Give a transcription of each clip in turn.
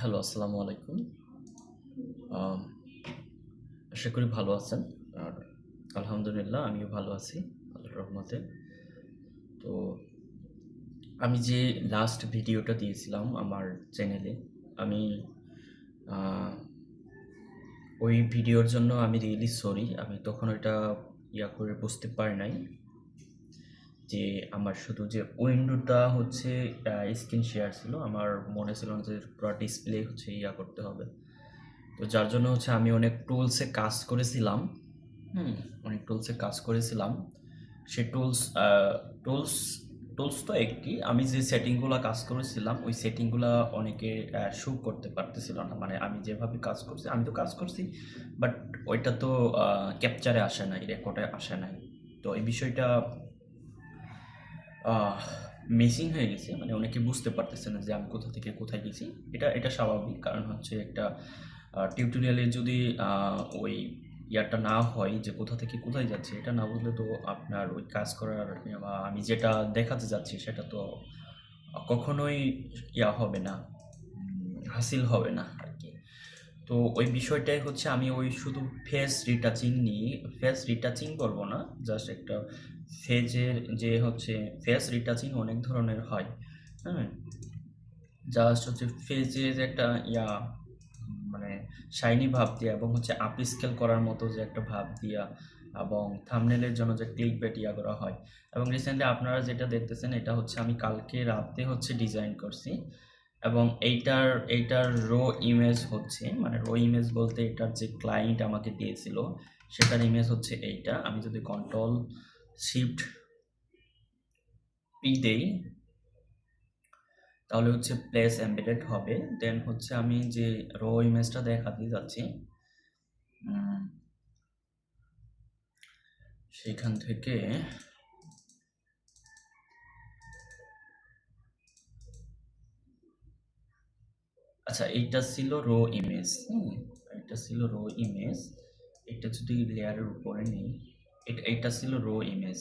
Hello, আসসালামু আলাইকুম। আশা করি ভালো আছেন। আর আলহামদুলিল্লাহ, আমিও ভালো আছি, আল্লাহর রহমতে। তো আমি যে লাস্ট ভিডিওটা দিয়েছিলাম আমার চ্যানেলে আমি ওই ভিডিওর জন্য আমি রিয়েলি সরি আমি তখন ওইটা ইয়া করে বুঝতে পারি নাই। যে আমার শুধু যে উইন্ডোটা হচ্ছে স্ক্রিন শেয়ার ছিল, আমার মনে ছিল না যে পুরো ডিসপ্লে হচ্ছে ইয়া করতে হবে। তো যার জন্য হচ্ছে আমি অনেক টুলসে কাজ করেছিলাম, হুম, অনেক টুলসে কাজ করেছিলাম। সে টুলস টুলস টুলস তো একটি আমি যে সেটিংগুলো কাজ করেছিলাম, ওই সেটিংগুলো অনেকে শু করতে পারতেছিল না। মানে আমি যেভাবে কাজ করছি, আমি তো কাজ করছি বাট ওইটা তো ক্যাপচারে আসে নাই রেকর্ডে আসে নাই। তো এই বিষয়টা মিসিং হয়ে গেছে মানে অনেকে বুঝতে পারতেছে না যে আমি কোথা থেকে কোথায় গেছি। এটা এটা স্বাভাবিক, কারণ হচ্ছে একটা টিউটোরিয়ালে যদি ওই ইয়ারটা না হয় যে কোথা থেকে কোথায় যাচ্ছে, এটা না বুঝলে তো আপনার ওই কাজ করার, বা আমি যেটা দেখাতে যাচ্ছি সেটা তো কখনোই ইয়া হবে না হাসিল হবে না। তো ওই বিষয়টাই হচ্ছে আমি ওই শুধু ফেস রিটাচিং নিয়ে ফেস রিটাচিং বলব না জাস্ট একটা ফেজের যে হচ্ছে ফেস রিটাচিং অনেক ধরনের হয় হ্যাঁ? জাস্ট হচ্ছে ফেজের একটা ইয়া মানে শাইনি ভাব দিয়া এবং হচ্ছে আপ স্কেল করার মতো যে একটা ভাব দিয়া এবং থামনেলের জন্য যে ক্লিক বেট ইয়া করা হয়। এবং রিসেন্টলি আপনারা যেটা দেখতেছেন, এটা হচ্ছে আমি কালকে রাতে হচ্ছে ডিজাইন করছি। এবং এইটার এইটার রো ইমেজ হচ্ছে মানে রো ইমেজ বলতে এটার যে ক্লায়েন্ট আমাকে দিয়েছিল, সেটার ইমেজ হচ্ছে এইটা। আমি যদি কন্ট্রোল শিফট পি দেই, তাহলে হচ্ছে প্লেস এমবেডেড হবে। দেন হচ্ছে আমি যে রো ইমেজটা দেখাতে যাচ্ছি সেখান থেকে আচ্ছা এইটা ছিল রো ইমেজ হুম এটা ছিল রো ইমেজ এটা যদি লেয়ারের উপরে নেই, এটা, এইটা ছিল রো ইমেজ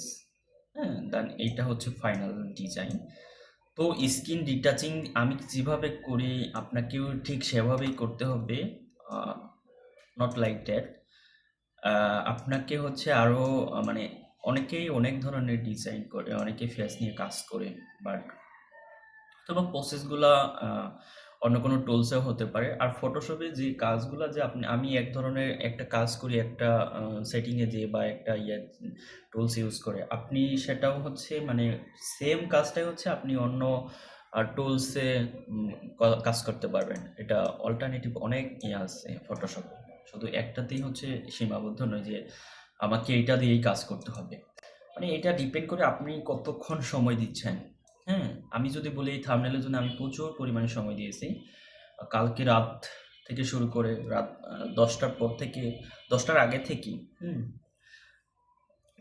হ্যাঁ দেন এইটা হচ্ছে ফাইনাল ডিজাইন তো স্কিন ডিটাচিং আমি যেভাবে করি, আপনাকেও ঠিক সেভাবেই করতে হবে নট লাইক দ্যাট আপনাকে হচ্ছে আরও মানে অনেকেই অনেক ধরনের ডিজাইন করে, অনেকে ফেস নিয়ে কাজ করে বাট তবে প্রসেসগুলা অন্য কোনো টুলসেও হতে পারে। আর ফটোশপে যে কাজগুলো যে আপনি, আমি এক ধরনের একটা কাজ করি, একটা সেটিংয়ে যে বা একটা ইয়ে টুলস ইউজ করে। আপনি সেটাও হচ্ছে মানে সেম কাজটাই হচ্ছে আপনি অন্য আর টুলসে কাজ করতে পারবেন। এটা অল্টারনেটিভ অনেক ইয়ে আছে ফটোশপে শুধু একটাতেই হচ্ছে সীমাবদ্ধ নয় যে আমাকে এইটা দিয়েই কাজ করতে হবে। মানে এটা ডিপেন্ড করে আপনি কতক্ষণ সময় দিচ্ছেন হ্যাঁ? আমি যদি বলি এই থামনেলের জন্য আমি প্রচুর পরিমাণে সময় দিয়েছি। কালকে রাত থেকে শুরু করে রাত দশটার পর থেকে, দশটার আগে থেকে হুম,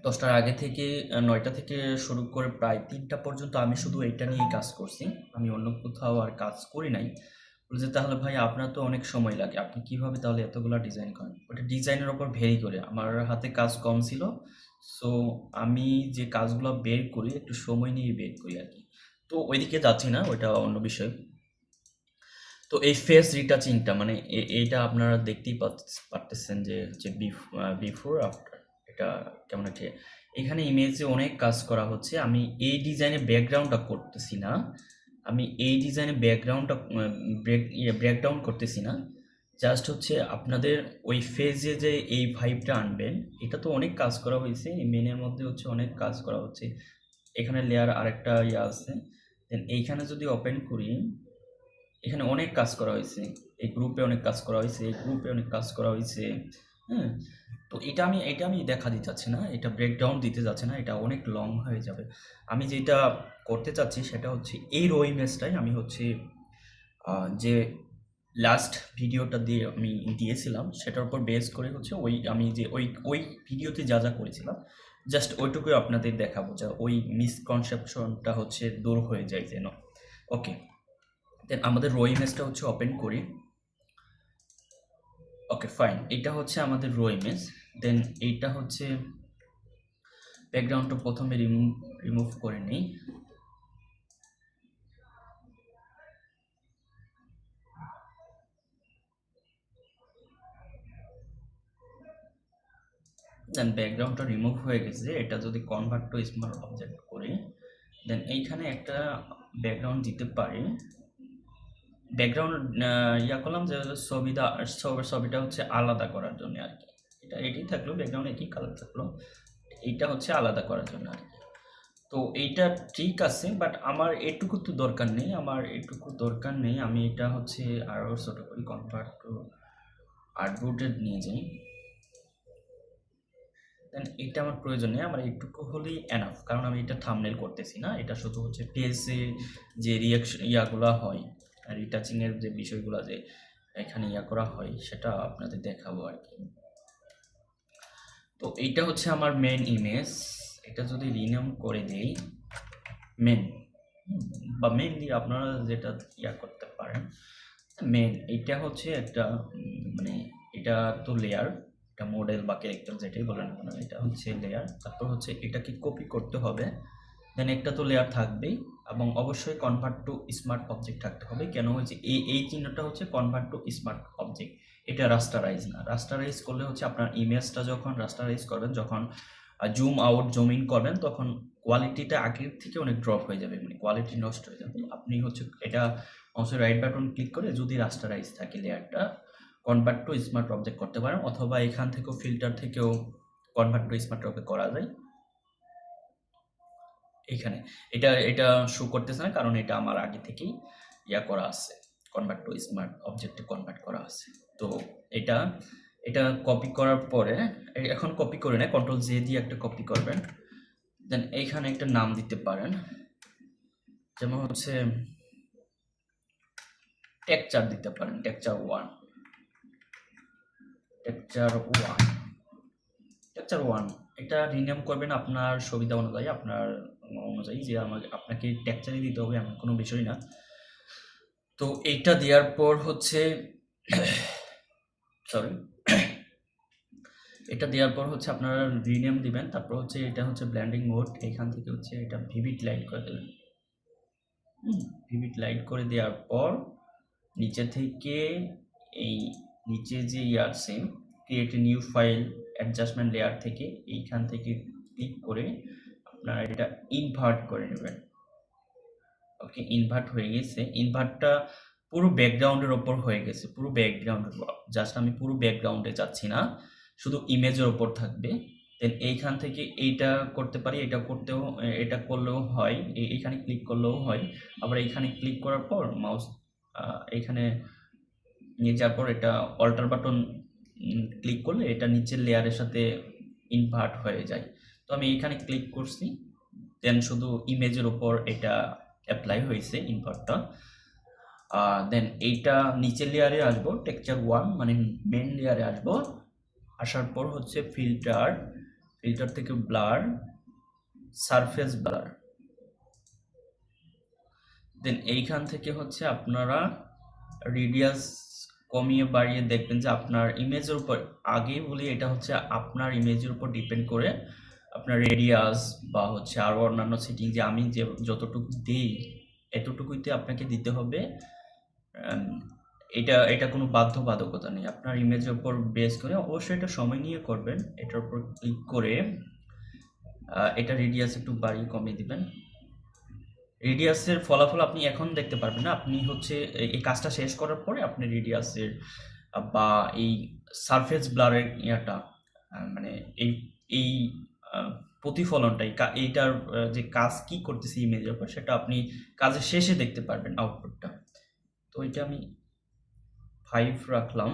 দশটার আগে থেকে নয়টা থেকে শুরু করে প্রায় তিনটা পর্যন্ত আমি শুধু এইটা নিয়েই কাজ করছি। আমি অন্য কোথাও আর কাজ করি নাই। যে তাহলে ভাই আপনার তো অনেক সময় লাগে, আপনি কীভাবে তাহলে এতগুলো ডিজাইন করেন? ওটা ডিজাইনের ওপর ভেরি করে। আমার হাতে কাজ কম ছিল সো আমি যে কাজগুলো বের করি, একটু সময় নিয়ে বের করি আর কি। তো ওইদিকে যাচ্ছি না, ওইটা অন্য বিষয়। তো এই ফেস রিটাচিংটা মানে এইটা আপনারা দেখতেই পারতেছেন যে হচ্ছে বিফোর আফটার এটা কেমন আছে এখানে ইমেজে অনেক কাজ করা হচ্ছে। আমি এই ডিজাইনের ব্যাকগ্রাউন্ডটা করতেছি না। আমি এই ডিজাইনের ব্যাকগ্রাউন্ডটা ব্রেক ব্রেকডাউন করতেছি না। জাস্ট হচ্ছে আপনাদের ওই ফেজে যে এই ভাইবটা আনবেন, এটা তো অনেক কাজ করা হয়েছে। এই মেনের মধ্যে হচ্ছে অনেক কাজ করা হচ্ছে। এখানে লেয়ার আরেকটা ইয়ে আছে। দেন এইখানে যদি ওপেন করি, এখানে অনেক কাজ করা হয়েছে। এই গ্রুপে অনেক কাজ করা হয়েছে, এই গ্রুপে অনেক কাজ করা হয়েছে হ্যাঁ? তো এটা আমি এটা আমি দেখা দিতে চাচ্ছি না, এটা ব্রেকডাউন দিতে যাচ্ছে না, এটা অনেক লং হয়ে যাবে। আমি যেটা করতে চাচ্ছি সেটা হচ্ছে, এই রো ইমেজটাই আমি হচ্ছে যে লাস্ট ভিডিওটা দিয়ে আমি দিয়েছিলাম, সেটার উপর বেস করে হচ্ছে ওই, আমি যে ওই ওই ভিডিওতে যা যা করেছিলাম জাস্ট ওইটুকুই আপনাদের দেখাবো যা ওই মিসকনসেপশনটা হচ্ছে দূর হয়ে যায় যেন। ওকে দেন আমাদের রো ইমেজটা হচ্ছে ওপেন করি। ওকে ফাইন এটা হচ্ছে আমাদের রো ইমেজ দেন এইটা হচ্ছে ব্যাকগ্রাউন্ডটা প্রথমে রিমুভ রিমুভ করে নিই। দেন ব্যাকগ্রাউন্ডটা রিমুভ হয়ে গেছে, এটা যদি কনভার্ট টু স্মার্ট অবজেক্ট করি দেন এইখানে একটা ব্যাকগ্রাউন্ড দিতে পারি। ব্যাকগ্রাউন্ড ইয়া করলাম যে ছবিটা, ছবি, ছবিটা হচ্ছে আলাদা করার জন্য আর কি। এটা এটি থাকল ব্যাকগ্রাউন্ড একই কালার থাকল, এইটা হচ্ছে আলাদা করার জন্য আর কি। তো এইটা ঠিক আছে বাট আমার এটুকু তো দরকার নেই, আমার এটুকু দরকার নেই। আমি এটা হচ্ছে আরও ছোটো করি কনভার্ট টু আর্টবোর্ডে নিয়ে যাই। এটা আমার প্রয়োজন নেই, আমার এইটুকু হলেই এনাফ কারণ আমি এটা থামনেল করতেছি না, এটা শুধু হচ্ছে পেজে যে রিয়াকশন ইয়াগুলো হয় রিটাচিংয়ের যে বিষয়গুলো যে এখানে ইয়া করা হয়, সেটা আপনাদের দেখাবো আর কি। তো এইটা হচ্ছে আমার মেন ইমেজ এটা যদি রিনেম করে দেই মেন বা মেন দিয়ে আপনারা যেটা ইয়া করতে পারেন মেন এটা হচ্ছে একটা মানে এটা তো লেয়ার এটা মডেল বা ক্যারেক্টার যেটাই বলেন কেন, এটা হচ্ছে লেয়ার তারপর হচ্ছে এটাকে কপি করতে হবে। দেন একটা তো লেয়ার থাকবেই এবং অবশ্যই কনভার্ট টু স্মার্ট অবজেক্ট থাকতে হবে। কেন হচ্ছে এই এই চিহ্নটা হচ্ছে কনভার্ট টু স্মার্ট অবজেক্ট এটা রাস্টারাইজ না। রাস্টারাইজ করলে হচ্ছে আপনার ইমেজটা যখন রাস্টারাইজ করবেন যখন জুম আউট জুম ইন করবেন তখন কোয়ালিটিটা আগের থেকে অনেক ড্রপ হয়ে যাবে। মানে কোয়ালিটি নষ্ট হয়ে যাবে। আপনি হচ্ছে এটা অবশ্যই রাইট বাটন ক্লিক করে যদি রাস্টারাইজ থাকে লেয়ারটা কনভার্ট টু স্মার্ট অবজেক্ট করতে পারেন, অথবা এখান থেকেও ফিল্টার থেকেও কনভার্ট টু স্মার্ট অবজেক্ট করা যায়। এখানে। এটা এটা শো করতেছে না, কারণ এটা আমার আগে থেকেই ইয়া করা আছে। কনভার্ট টু স্মার্ট অবজেক্টে কনভার্ট করা আছে। তো এটা এটা কপি করার পরে এখন কপি করে নেয় কন্ট্রোল জে দিয়ে একটা কপি করবেন। দেন এইখানে একটা নাম দিতে পারেন। যেমন হচ্ছে টেকচার দিতে পারেন texture one texture one texture one এটা রিনেম করবেন আপনার সুবিধা অনুযায়ী, আপনার অনুযায়ী যে আমাকে, আপনাকে টেকচারই দিতে হবে এমন কোনো বিষয় না। তো এইটা দেওয়ার পর হচ্ছে সরি এটা দেওয়ার পর হচ্ছে আপনারা রিনেম দিবেন, তারপর হচ্ছে এটা হচ্ছে ব্ল্যান্ডিং মোড এখান থেকে হচ্ছে এটা ভিভিড লাইট করে দেবেন। ভিভিড লাইট করে দেওয়ার পর নিচে থেকে এই নিচে যে ইয়ার আছে create new file adjustment layer থেকে এইখান থেকে ক্লিক করে আপনারা এটা ইনভার্ট করে নেবেন। ওকে ইনভার্ট হয়ে গেছে। ইনভার্টটা পুরো ব্যাকগ্রাউন্ডের ওপর হয়ে গেছে, পুরো ব্যাকগ্রাউন্ডের জাস্ট আমি পুরো ব্যাকগ্রাউন্ডে যাচ্ছি না, শুধু ইমেজের ওপর থাকবে। দেন এইখান থেকে এইটা করতে পারি, এটা করতেও, এটা করলেও হয় এই- এইখানে ক্লিক করলেও হয়। আবার এইখানে ক্লিক করার পর মাউস এইখানে নিয়ে যাওয়ার পর এটা অল্টার বাটন ক্লিক করলে এটা নিচের লেয়ারের সাথে ইনভার্ট হয়ে যায়। তো আমি এইখানে ক্লিক করছি দেন শুধু ইমেজের উপর এটা অ্যাপ্লাই হয়েছে ইনভার্টটা দেন এইটা নিচের লেয়ারে আসব টেক্সচার ওয়ান মানে মেন লেয়ারে আসব। আসার পর হচ্ছে ফিল্টার ফিল্টার থেকে ব্লার সারফেস ব্লার দেন এইখান থেকে হচ্ছে আপনারা রেডিয়াস কমিয়ে বাড়িয়ে দেখবেন যে আপনার ইমেজের উপর আগেই বলি এটা হচ্ছে আপনার ইমেজের উপর ডিপেন্ড করে আপনার রেডিয়াস বা হচ্ছে আরও অন্যান্য সেটিং যে আমি যে যতটুকু দিই, এতটুকুইতে আপনাকে দিতে হবে। এটা এটা কোনো বাধ্যবাধকতা নেই। আপনার ইমেজের উপর বেস করে অবশ্যই এটা সময় নিয়ে করবেন। এটার উপর ক্লিক করে এটা রেডিয়াস একটু বাড়িয়ে কমিয়ে দিবেন। রেডিয়াসের ফলাফল আপনি এখন দেখতে পারবেন না। আপনি হচ্ছে এই- কাজটা শেষ করার পরে আপনি রেডিয়াসের বা এই সারফেস ব্লারের ইয়াটা মানে এই এই আহ, প্রতিফলনটা কা- এইটার যে কাজ কি করতেছে ইমেজের উপর সেটা আপনি কাজের শেষে দেখতে পারবেন আউটপুটটা তো এটা আমি ফাইভ রাখলাম।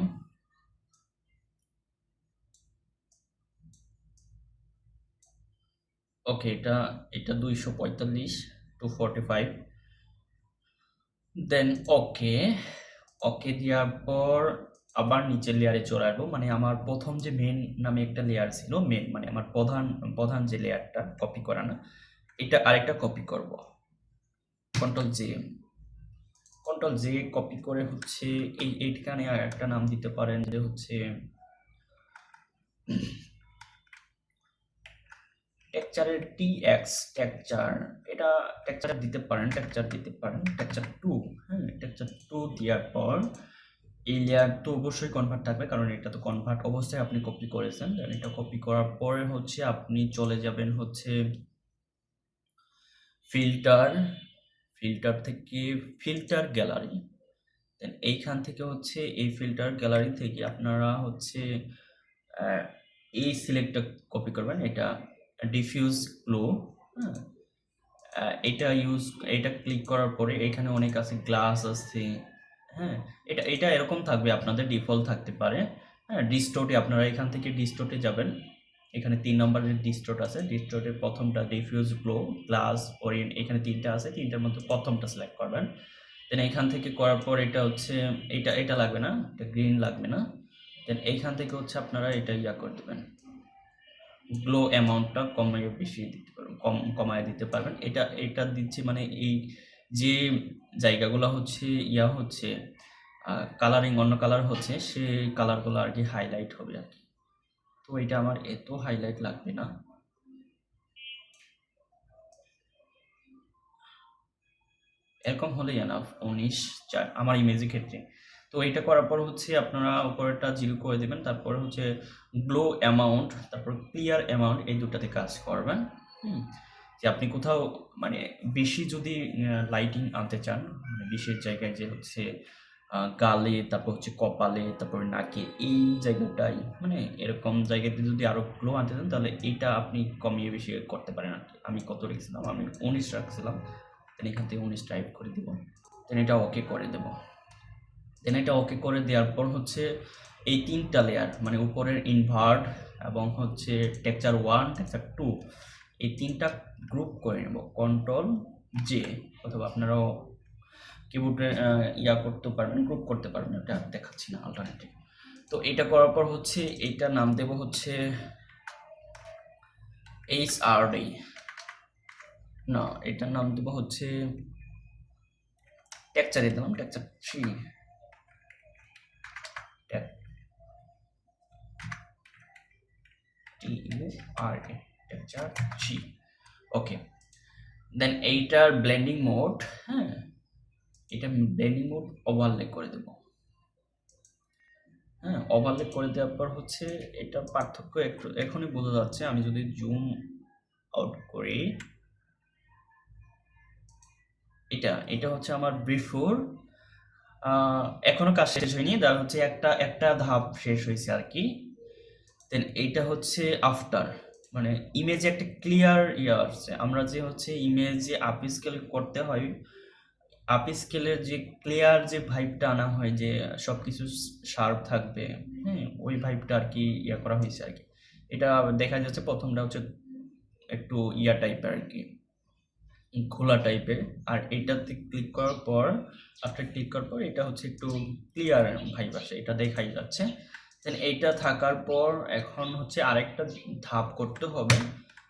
ওকে এটা এটা দুইশো পঁয়তাল্লিশ। Two forty five then okay okay দেওয়ার পর আবার নিচের লেয়ারে চলে আসব। মানে আমার প্রথম যে মেন নামে একটা লেয়ার ছিল মেন মানে আমার প্রধান প্রধান যে লেয়ারটা কপি করা না, এটা আরেকটা কপি করব। Control J control J copy করে হচ্ছে এই, এইখানে আর একটা নাম দিতে পারেন যে হচ্ছে টেকচারের টি এক্স টেকচার এটা টেকচার দিতে পারেন টেকচার দিতে পারেন টেকচার টু হ্যাঁ টেকচার টু দেওয়ার পর এই লেয়ার তো অবশ্যই কনভার্ট থাকবে, কারণ এটা তো কনভার্ট অবস্থায় আপনি কপি করেছেন এটা কপি করার পরে হচ্ছে আপনি চলে যাবেন হচ্ছে ফিল্টার ফিল্টার থেকে ফিল্টার গ্যালারি দেন এইখান থেকে হচ্ছে এই ফিল্টার গ্যালারি থেকে আপনারা হচ্ছে এই সিলেক্টটা কপি করবেন, এটা ডিফিউজ গ্লো হ্যাঁ? এটা ইউজ এটা ক্লিক করার পরে এখানে অনেক আছে গ্লাস আছে হ্যাঁ? এটা এটা এরকম থাকবে, আপনাদের ডিফল্ট থাকতে পারে। হ্যাঁ ডিস্টোটে আপনারা এখান থেকে ডিস্টোটে যাবেন। এখানে তিন নম্বরের ডিস্টোট আছে। ডিস্টোটের প্রথমটা ডিফিউজ গ্লো গ্লাস ওরিয়েন্ট এখানে তিনটা আছে। তিনটার মধ্যে প্রথমটা সিলেক্ট করবেন। দেন এখান থেকে করার পর এটা হচ্ছে, এটা এটা লাগবে না, এটা গ্রিন লাগবে না। দেন এইখান থেকে হচ্ছে আপনারা এটা ইয়া করে দেবেন। গ্লো অ্যামাউন্টটা কমিয়ে বেশি দিতে পারবেন কম, কমায় দিতে পারবেন। এটা এটা দিচ্ছে মানে এই যে জায়গাগুলো হচ্ছে, ইয়া হচ্ছে কালারিং অন্য কালার হচ্ছে, সে কালারগুলো আর কি হাইলাইট হবে আর কি। তো এটা আমার এত হাইলাইট লাগবে না। এরকম হলেই এনাফ উনিশ চার, আমার ইমেজের ক্ষেত্রে। তো এটা করার পর হচ্ছে আপনারা উপরেরটা জিরো করে দেবেন, তারপর হচ্ছে গ্লো অ্যামাউন্ট তারপর ক্লিয়ার অ্যামাউন্ট এই দুটাতে কাজ করবেন। হুম, যে আপনি কোথাও মানে বেশি যদি লাইটিং আনতে চান মানে বিশেষ জায়গায় যে হচ্ছে গালে, তারপর হচ্ছে কপালে, তারপর নাকে, এই জায়গাটাই মানে এরকম জায়গাতে যদি আরও গ্লো আনতে চান, তাহলে এইটা আপনি কমিয়ে বেশি করতে পারেন। আর কি আমি কত রেখেছিলাম? আমি উনিশ রাখছিলাম এখান থেকে উনিশ টাইপ করে দেবো দেন এটা ওকে করে দেব। দেন এটা ওকে করে দেওয়ার পর হচ্ছে এই তিনটা লেয়ার মানে উপরের ইনভার্ট এবং হচ্ছে টেক্সচার ওয়ান টেক্সচার টু এই তিনটা গ্রুপ করে নেব। কন্ট্রোল জে অথবা আপনারাও কিবোর্ডে ইয়া করতে পারবেন গ্রুপ করতে পারবেন, এটা দেখাচ্ছি না অল্টারনেটিভ তো এটা করার পর হচ্ছে এইটা নাম দেব হচ্ছে এইচ আর ডি না, এটার নাম দেবো হচ্ছে টেক্সচারে দিলাম texture three T U R A three okay then এইটার ব্লেন্ডিং মোড হ্যাঁ? এটা ব্লেন্ডিং মোড ওভারলে করে দেবো। হ্যাঁ ওভারলে করে দেওয়ার পর হচ্ছে এটা পার্থক্য এখনই বোঝা যাচ্ছে। আমি যদি জুম আউট করি, এটা এটা হচ্ছে আমার বিফোর এখনও কাজ শেষ হয়নি। তার হচ্ছে একটা একটা ধাপ শেষ হয়েছে আর কি। দেন এইটা হচ্ছে আফটার মানে ইমেজে একটা ক্লিয়ার ইয়ে আসছে। আমরা যে হচ্ছে ইমেজে আপ স্কেল করতে হয় আপ স্কেলের যে ক্লিয়ার যে ভাইবটা আনা হয় যে সব কিছু শার্প থাকবে হ্যাঁ ওই ভাইবটা আর কি ইয়ে করা হয়েছে আর কি। এটা দেখা যাচ্ছে প্রথমটা হচ্ছে একটু ইয়া টাইপের আর কি খোলা টাইপের আর এইটাতে ক্লিক করার পর আফটার ক্লিক করার পর এটা হচ্ছে একটু ক্লিয়ার ভাইব আসে। এটা দেখাই যাচ্ছে। দেন এইটা থাকার পর এখন হচ্ছে আরেকটা ধাপ করতে হবে।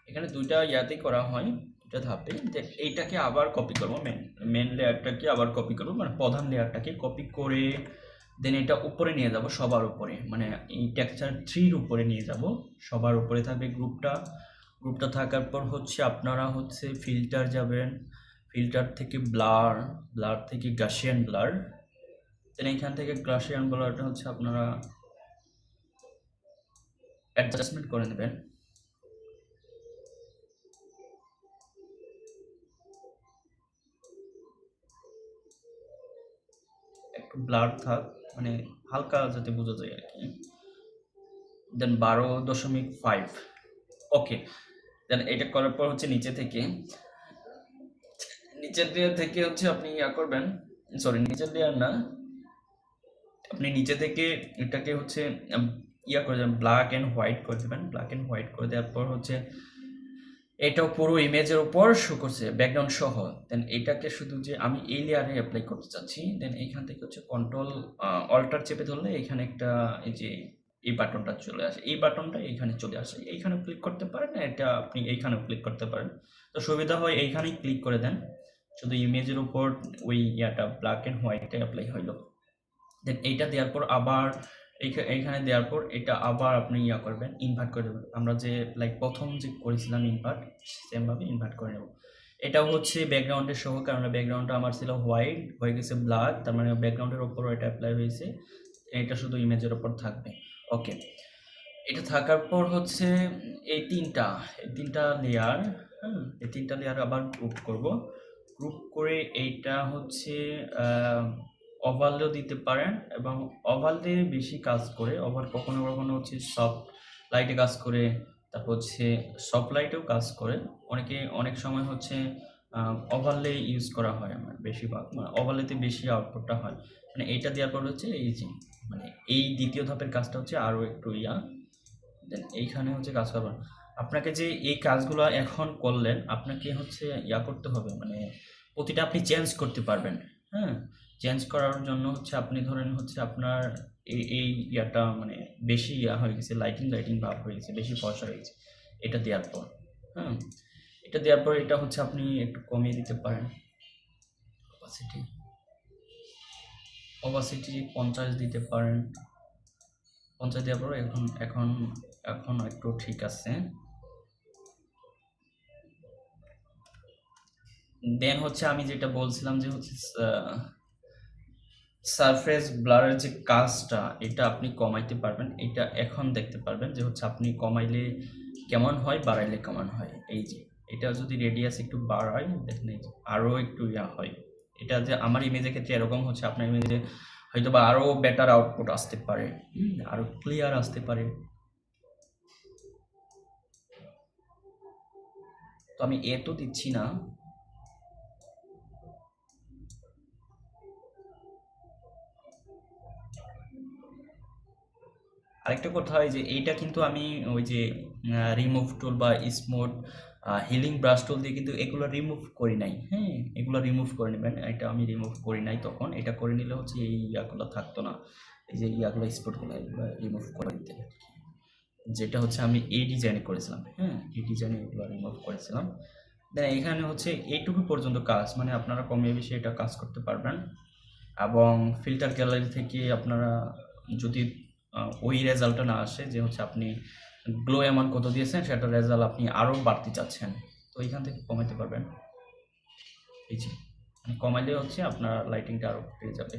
এখানে দুইটা ইয়াতেই করা হয় দুটা ধাপে। দেন এইটাকে আবার কপি করব মেন মেন লেয়ারটাকে আবার কপি করব মানে প্রধান লেয়ারটাকে কপি করে দেন এটা উপরে নিয়ে যাব সবার উপরে। মানে এই টেক্সচার থ্রির উপরে নিয়ে যাব, সবার উপরে থাকবে গ্রুপটা গ্রুপটা থাকার পর হচ্ছে আপনারা হচ্ছে ফিল্টার যাবেন ফিল্টার থেকে ব্লার ব্লার থেকে গাশিয়ান ব্লার দেন এখান থেকে গাশিয়ান ব্লারটা হচ্ছে আপনারা অ্যাডজাস্টমেন্ট করে নেবেন। একটু ব্লার থাক মানে হালকা যাতে বোঝা যায় আর কি। দেন বারো দশমিক ফাইভ ওকে দেন এটা করার পর হচ্ছে নিচে থেকে, নিচের লেয়ার থেকে হচ্ছে আপনি ইয়া করবেন সরি নিচের লেয়ার না, আপনি নিচে থেকে এটাকে হচ্ছে ইয়া করে দেবেন ব্ল্যাক অ্যান্ড হোয়াইট করে দেবেন। ব্ল্যাক অ্যান্ড হোয়াইট করে দেওয়ার পর হচ্ছে এটাও পুরো ইমেজের উপর শো করছে ব্যাকগ্রাউন্ড সহ। দেন এটাকে শুধু যে আমি এই লেয়ারে অ্যাপ্লাই করতে চাচ্ছি দেন এইখান থেকে হচ্ছে কন্ট্রোল অল্টার চেপে ধরলে এখানে একটা এই যে এই বাটনটা চলে আসে। এই বাটনটা এইখানে চলে আসে। এইখানে ক্লিক করতে পারেন, এটা আপনি এইখানেও ক্লিক করতে পারেন। তো সুবিধা হয় এইখানেই ক্লিক করে দেন। শুধু ইমেজের উপর ওই ইয়াটা ব্ল্যাক অ্যান্ড হোয়াইটটা অ্যাপ্লাই হইল। দেন এইটা দেওয়ার পর আবার এইখানে দেওয়ার পর এটা আবার আপনি ইয়া করবেন ইনভার্ট করে দেবেন। আমরা যে লাইক প্রথম যে করেছিলাম ইনভার্ট সেমভাবে ইনভার্ট করে নেব। এটাও হচ্ছে ব্যাকগ্রাউন্ডের সহ, কারণ ব্যাকগ্রাউন্ডটা আমার ছিল হোয়াইট হয়ে গেছে ব্ল্যাক তার মানে ব্যাকগ্রাউন্ডের ওপরও এটা অ্যাপ্লাই হয়েছে। এটা শুধু ইমেজের ওপর থাকবে। ওকে এটা থাকার পর হচ্ছে এই তিনটা এই তিনটা লেয়ার হ্যাঁ এই তিনটা লেয়ার আবার গ্রুপ করব। গ্রুপ করে এইটা হচ্ছে ওভারলেও দিতে পারেন এবং ওভার দিয়ে বেশি কাজ করে ওভার কখনো কখনো হচ্ছে সফট লাইটে কাজ করে, তারপর হচ্ছে সফট লাইটেও কাজ করে। অনেকে, অনেক সময় হচ্ছে ওভারলে ইউজ করা হয় আমার বেশিরভাগ মানে ওভারলেতে বেশি আউটপুটটা হয়। মানে এইটা দেওয়ার পর হচ্ছে এই যে মানে এই দ্বিতীয় ধাপের কাজটা হচ্ছে আরও একটু ইয়া। দেন এইখানে হচ্ছে কাজ করবেন। আপনাকে যে এই কাজগুলো এখন করলেন, আপনাকে হচ্ছে ইয়া করতে হবে মানে প্রতিটা আপনি চেঞ্জ করতে পারবেন। হ্যাঁ চেঞ্জ করার জন্য হচ্ছে আপনি ধরেন হচ্ছে আপনার এই এই ইয়াটা মানে বেশি ইয়া হয়ে গেছে লাইটিং লাইটিং ভাব হয়ে গেছে, বেশি ফসা হয়ে গেছে, এটা দেওয়ার পর হ্যাঁ এটা দেওয়ার পর এটা হচ্ছে আপনি একটু কমিয়ে দিতে পারেন। অপাসিটি অপাসিটি পঞ্চাশ দিতে পারেন। পঞ্চাশ দেওয়ার পর এখন এখন এখন একটু ঠিক আছে। দেন হচ্ছে আমি যেটা বলছিলাম যে হচ্ছে সারফেস ব্লারের যে কাজটা, এটা আপনি কমাইতে পারবেন। এটা এখন দেখতে পারবেন যে হচ্ছে আপনি কমাইলে কেমন হয়, বাড়াইলে কেমন হয়। এই যে, এটা যদি রেডিয়াস একটু বাড়ায়, দেখেন এই যে আরও একটু ইয়া হয়। এটা যে আমার ইমেজের ক্ষেত্রে এরকম হচ্ছে, আপনার ইমেজে হয়তো বা আরও বেটার আউটপুট আসতে পারে। আরও ক্লিয়ার আসতে পারে। তো আমি এ তো দিচ্ছি না। আরেকটা কথা হয় যে এইটা কিন্তু আমি ওই যে রিমুভ টুল বা স্মুথ হিলিং ব্রাশ টুল দিয়ে কিন্তু এগুলো রিমুভ করি নাই। হ্যাঁ এগুলো রিমুভ করে নেবেন। এটা আমি রিমুভ করি নাই তখন। এটা করে নিলে হচ্ছে এই ইয়াগুলো থাকতো না। এই যে ইয়াগুলো স্পটগুলো এগুলো রিমুভ করে দিতে। যেটা হচ্ছে আমি এই ডিজাইনে করেছিলাম। হ্যাঁ এই ডিজাইনে এগুলো রিমুভ করেছিলাম। দেন এখানে হচ্ছে এইটুকু পর্যন্ত কাজ। মানে আপনারা কমে বেশি এটা কাজ করতে পারবেন। এবং ফিল্টার গ্যালারি থেকে আপনারা যদি ওই রেজাল্টটা না আসে যে হচ্ছে আপনি গ্লো অ্যামাউন্ট কত দিয়েছেন সেটা রেজাল্ট আপনি আরও বাড়তে চাচ্ছেন। তো এখান থেকে কমাতে পারবেন। এই যে মানে কমাইলে হচ্ছে আপনার লাইটিংটা আরও পেয়ে যাবে।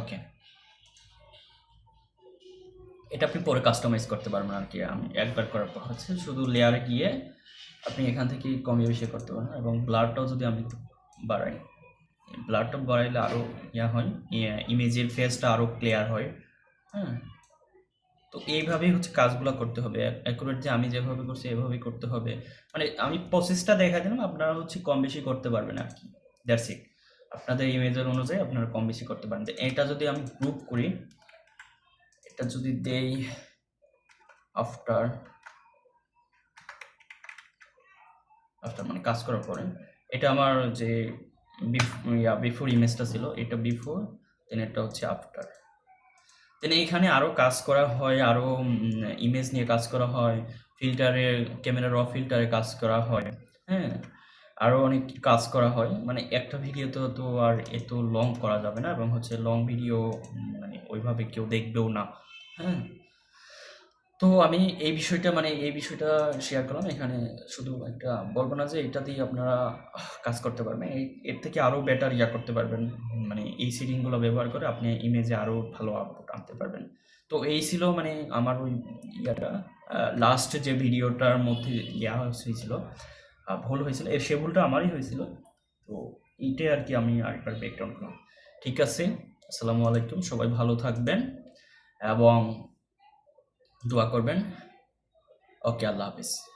ওকে এটা আপনি পরে কাস্টমাইজ করতে পারবেন আর কি, আমি একবার করার পর হচ্ছে শুধু লেয়ারে গিয়ে আপনি এখান থেকে কমিয়ে বেশি করতে পারেন এবং ব্লারটাও যদি আমি বাড়াই। ব্লারটা বাড়াইলে আরও ইয়া হয় ইমেজের ফেসটা আরও ক্লিয়ার হয় হ্যাঁ? তো এইভাবেই হচ্ছে কাজগুলো করতে হবে। অ্যাকুরেট যে আমি যেভাবে করছি, এভাবেই করতে হবে। মানে আমি প্রসেসটা দেখা দিলাম, আপনারা হচ্ছে কম বেশি করতে পারবেন আর কি। দ্যাটস ইট আপনাদের ইমেজের অনুযায়ী আপনারা কম বেশি করতে পারেন। এটা যদি আমি গ্রুপ করি, এটা যদি দেই আফটার আফটার মানে কাজ করার পরে, এটা আমার যে বিফোর ইমেজটা ছিল, এটা বিফোর দেন এটা হচ্ছে আফটার দেন এইখানে আরও কাজ করা হয় আরও ইমেজ নিয়ে কাজ করা হয় ফিল্টারে ক্যামেরা র ফিল্টারে কাজ করা হয় হ্যাঁ? আরও অনেক কাজ করা হয় মানে একটা ভিডিও তো তো আর এত লং করা যাবে না, এবং হচ্ছে লং ভিডিও মানে ওইভাবে কেউ দেখবেও না হ্যাঁ? তো আমি এই বিষয়টা মানে এই বিষয়টা শেয়ার করলাম। এখানে শুধু একটা বলব না যে এটাতেই আপনারা কাজ করতে পারবেন। এর থেকে আরও বেটার ইয়া করতে পারবেন। মানে এই সিডিংগুলো ব্যবহার করে আপনি ইমেজে আরও ভালো আউটপুট আনতে পারবেন। তো এই ছিল মানে আমার ওই ইয়াটা। লাস্ট যে ভিডিওটার মধ্যে ইয়া হয়েছিল ভুল হয়েছিল। সে ভুলটা আমারই হয়েছিল। তো এইটাই আর কি আমি আরেকবার ব্যাকগ্রাউন্ড করলাম। ঠিক আছে, আসসালামু আলাইকুম। সবাই ভালো থাকবেন। এবং দোয়া করবেন। ওকে আল্লাহ হাফিজ।